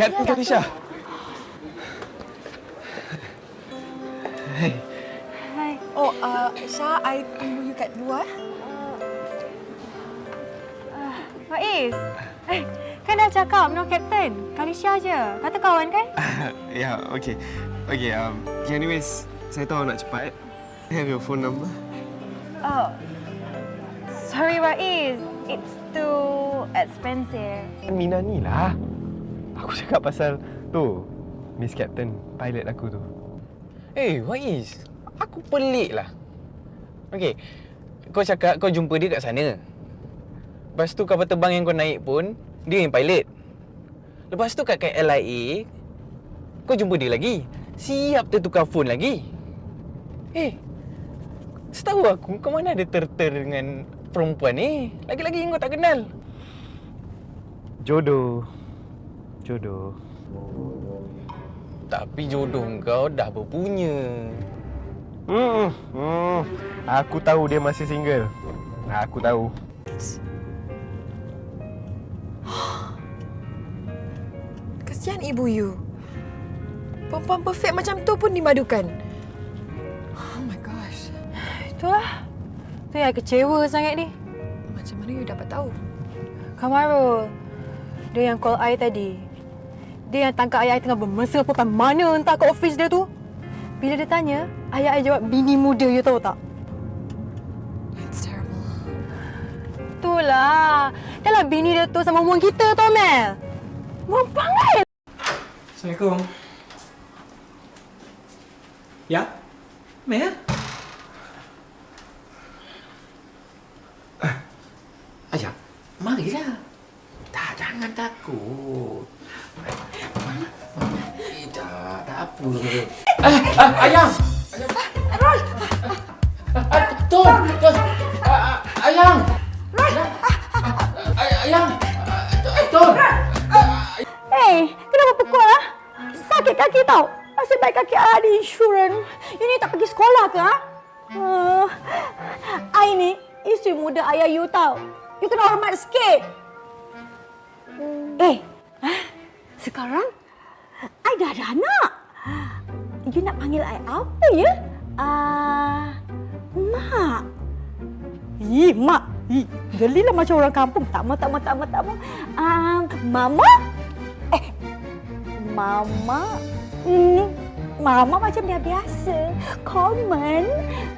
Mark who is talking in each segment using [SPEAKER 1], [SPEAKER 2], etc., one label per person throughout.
[SPEAKER 1] Captain Katisha. Hai.
[SPEAKER 2] Hai.
[SPEAKER 3] Oh, uh, Syah, I tunggu you kat luar.
[SPEAKER 2] Faiz. Eh, kan dah cakap no Captain. Kalisha je. Kata kawan kan?
[SPEAKER 1] ya, okey. Okey, um, anyways, saya tahu nak cepat. I have your phone number.
[SPEAKER 2] Oh. Sorry Faiz. It's too expensive.
[SPEAKER 1] Mina ni lah. Aku cakap pasal tu. Miss Captain, pilot aku tu.
[SPEAKER 4] Eh, Waiz. Aku pelik lah. Okey. Kau cakap kau jumpa dia kat sana. Lepas tu kapal terbang yang kau naik pun, dia yang pilot. Lepas tu kat KLIA, kau jumpa dia lagi. Siap tertukar phone lagi. Eh, setahu aku kau mana ada ter-ter dengan perempuan ni. Lagi-lagi yang kau tak kenal.
[SPEAKER 1] Jodoh. Jodoh.
[SPEAKER 4] Tapi jodoh kau dah berpunya.
[SPEAKER 1] Hmm, hmm. Aku tahu dia masih single. Aku tahu.
[SPEAKER 3] Kesian ibu you. Perempuan perfect macam tu pun dimadukan. Oh my gosh.
[SPEAKER 2] Itulah. Tu yang kecewa sangat ni.
[SPEAKER 3] Macam mana you dapat tahu?
[SPEAKER 2] Kamarul. Dia yang call I tadi. Dia yang tangkap ayah I tengah bermesra perempuan mana entah kat office dia tu. Bila dia tanya, ayah I jawab bini muda you tahu tak?
[SPEAKER 3] That's terrible.
[SPEAKER 2] Itulah. Dah lah bini dia tu sama umur kita tau Mel. Mempangai.
[SPEAKER 5] Assalamualaikum. Ya? Mel? Ayah, marilah. Tak, jangan takut. Eh, ah, ayang! Ah, Tun! Tun! Ah, ah, Ayang! Ay- Ayang! Ah, Tun!
[SPEAKER 2] Hey, kenapa pukul ah? Sakit kaki tau. Nasib baik kaki I ada insurans. You ni tak pergi sekolah ke ah? Uh, I ni isteri muda ayah you tau. You kena hormat sikit. Eh, ah, sekarang I dah ada anak. You nak panggil I apa ya? Ah, mak. Ih, mak. Ih, gelilah macam orang kampung. Tak mau, tak mau, tak mau, tak mau. Ah, mama? Eh, mama? Hmm, mama macam dia biasa. Common.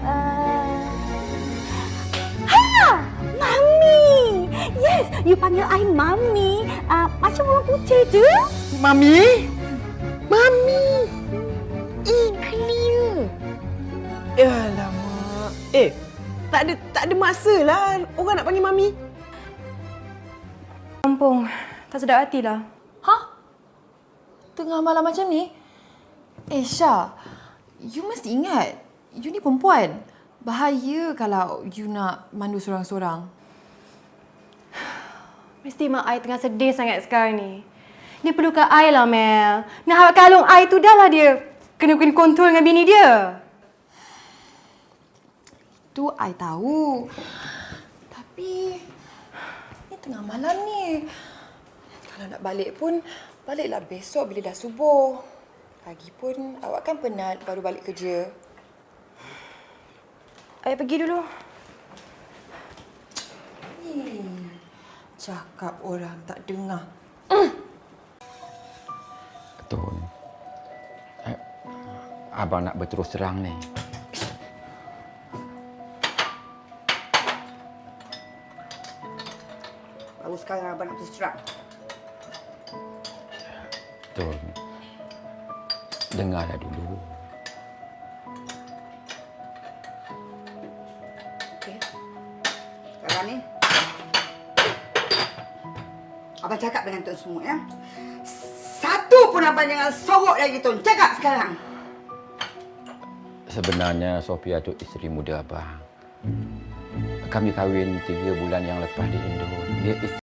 [SPEAKER 2] Uh, ha! Mami! Yes, you panggil I Mami. Uh, macam orang putih tu.
[SPEAKER 4] Mami? Mami! Eh, clear.
[SPEAKER 3] Alamak. Eh, tak ada tak ada masa lah orang nak panggil mami.
[SPEAKER 2] Kampung. Tak sedap hati lah.
[SPEAKER 3] Ha? Tengah malam macam ni? Eh, Syah. You mesti ingat. You ni perempuan. Bahaya kalau you nak mandu seorang-seorang.
[SPEAKER 2] Mesti mak I tengah sedih sangat sekarang ni. Dia perlukan I lah, Mel. Nak harap kalung I tu dah lah dia kena kena kontrol dengan bini dia.
[SPEAKER 3] Tu I tahu. Tapi ni tengah malam ni. Kalau nak balik pun baliklah besok bila dah subuh. Lagipun awak kan penat baru balik kerja.
[SPEAKER 2] I pergi dulu.
[SPEAKER 3] Hmm, cakap orang tak dengar.
[SPEAKER 6] Tun. Abang nak berterus terang ni.
[SPEAKER 7] Baru sekarang abang nak terus terang.
[SPEAKER 6] Tun. Dengarlah dulu.
[SPEAKER 7] Okey. Sekarang ni Abang cakap dengan tuan semua ya. Satu pun abang jangan sorok lagi tuan. Cakap sekarang.
[SPEAKER 6] Sebenarnya Sofia tu isteri muda abang. Kami kahwin tiga bulan yang lepas di Indo. Dia isteri